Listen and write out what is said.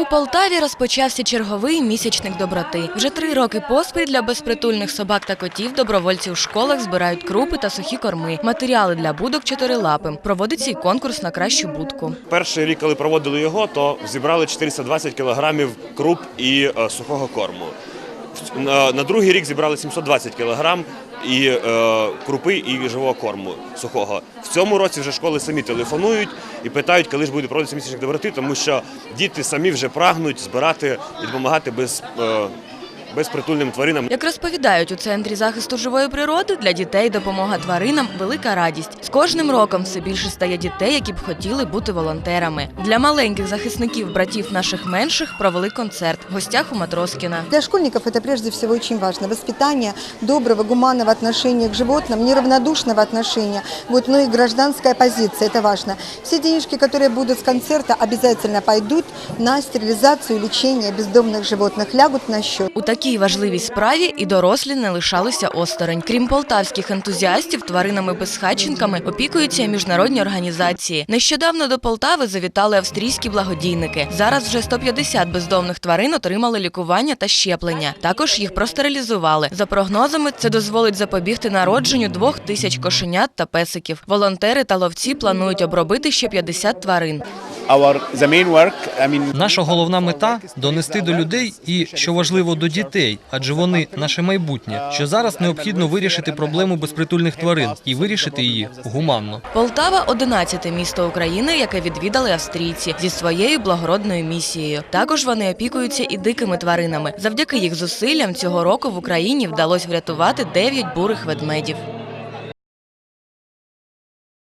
У Полтаві розпочався черговий місячник доброти. Вже три роки поспіль для безпритульних собак та котів добровольці у школах збирають крупи та сухі корми, матеріали для будок чотирилапим. Проводиться й конкурс на кращу будку. Перший рік, коли проводили його, то зібрали 420 кілограмів круп і е, сухого корму. На, другий рік зібрали 720 кілограм і е, крупи і живого корму сухого. В цьому році вже школи самі телефонують і питають, коли ж буде проводитися місячник доброти, тому що діти самі вже прагнуть збирати і допомагати без, е, безпритульним тваринам. Як розповідають у центрі захисту живої природи, для дітей допомога тваринам велика радість. З кожним роком все більше стає дітей, які б хотіли бути волонтерами. Для маленьких захисників братів наших менших провели концерт в гостях у Матроскіна. Для школьников это прежде всего очень важно. Воспитание доброго, гуманного отношения к животным, неравнодушного отношения. Вот, ну и гражданская позиция, это важно. Все денежки, которые будут с концерта, обязательно пойдут на стерилизацию и лечение бездомных животных, лягут на счет. Такій важливій справі і дорослі не лишалися осторонь. Крім полтавських ентузіастів, тваринами-безхатченками опікуються і міжнародні організації. Нещодавно до Полтави завітали австрійські благодійники. Зараз вже 150 бездомних тварин отримали лікування та щеплення. Також їх простерилізували. За прогнозами, це дозволить запобігти народженню двох тисяч кошенят та песиків. Волонтери та ловці планують обробити ще 50 тварин. Our the main work i mean Наша головна мета донести до людей і, що важливо, до дітей, адже вони наше майбутнє. Що зараз необхідно вирішити проблему безпритульних тварин і вирішити її гуманно. Полтава 11 місто України, яке відвідали австрійці зі своєю благородною місією. Також вони опікуються і дикими тваринами. Завдяки їх зусиллям цього року в Україні вдалося врятувати 9 бурих ведмедів.